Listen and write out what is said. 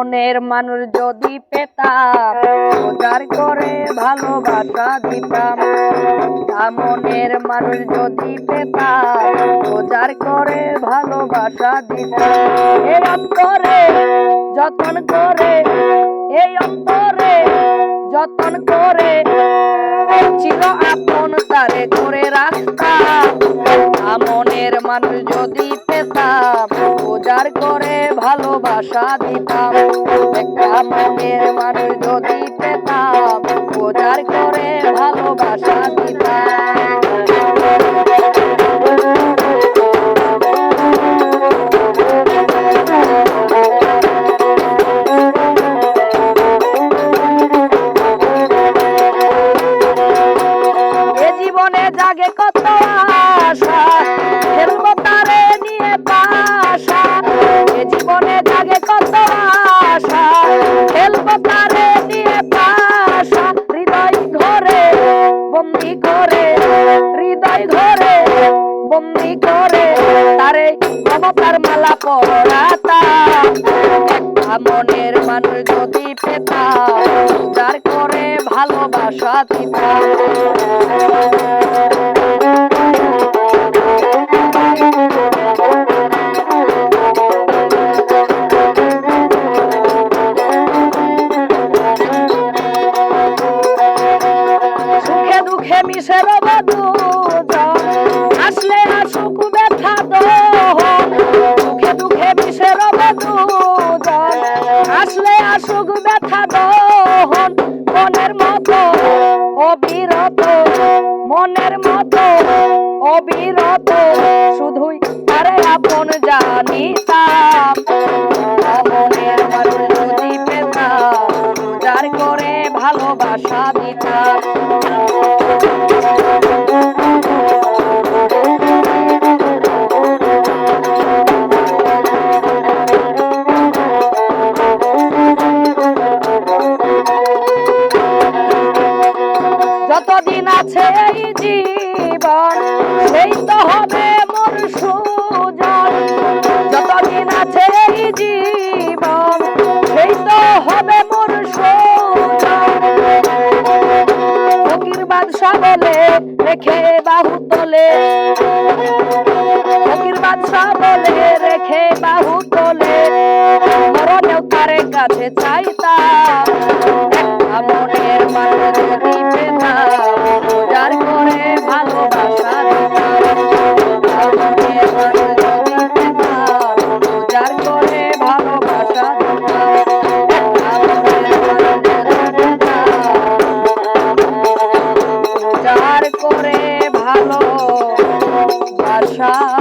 মনের মানুষ যদি পেতাম, রোজার করে ভালোবাসা দিতাম। মনের মানুষ যদি পেতাম, রোজার করে ভালোবাসা দিতাম। অন্তরে যতন করে এই অন্তরে যতন করে ছিল আপন তারে করে রাখতাম। মনের মানুষ যদি উজার করে ভালোবাসা দিতাম। একটা মনের মানুষ যদি পেতাম উজার করে ভালোবাসা দিতাম। জীবনে জাগে কত করে, হৃদয় ধরে বন্দি করে, তারে মমতার মালা পরাতা একটা মনের মানুষ যদি পেতাম যার করে ভালোবাসা দিতাম। দুঃখে মিশে আসলে আসুক ব্যথা দুঃখে মিশে রব আসলে আসুক ব্যথা দহন মনের মতো অবিরত, মনের মতো অবিরত। শুধুই আরে আপন জানিতাম। মনের যদি যার করে ভালোবাসা যতদিন আছে এই জীবন সেই তো হবে মোর সুজন। যতদিন আছে এই জীবন সেই তো হবে মোর ফকির বাদশা বলে রেখে বাহু তোলে। ফকির বাদশা বলে রেখে বাহু তোলে। মরণেও তারে কাছে চাইতাম যার করে ভালো বাসা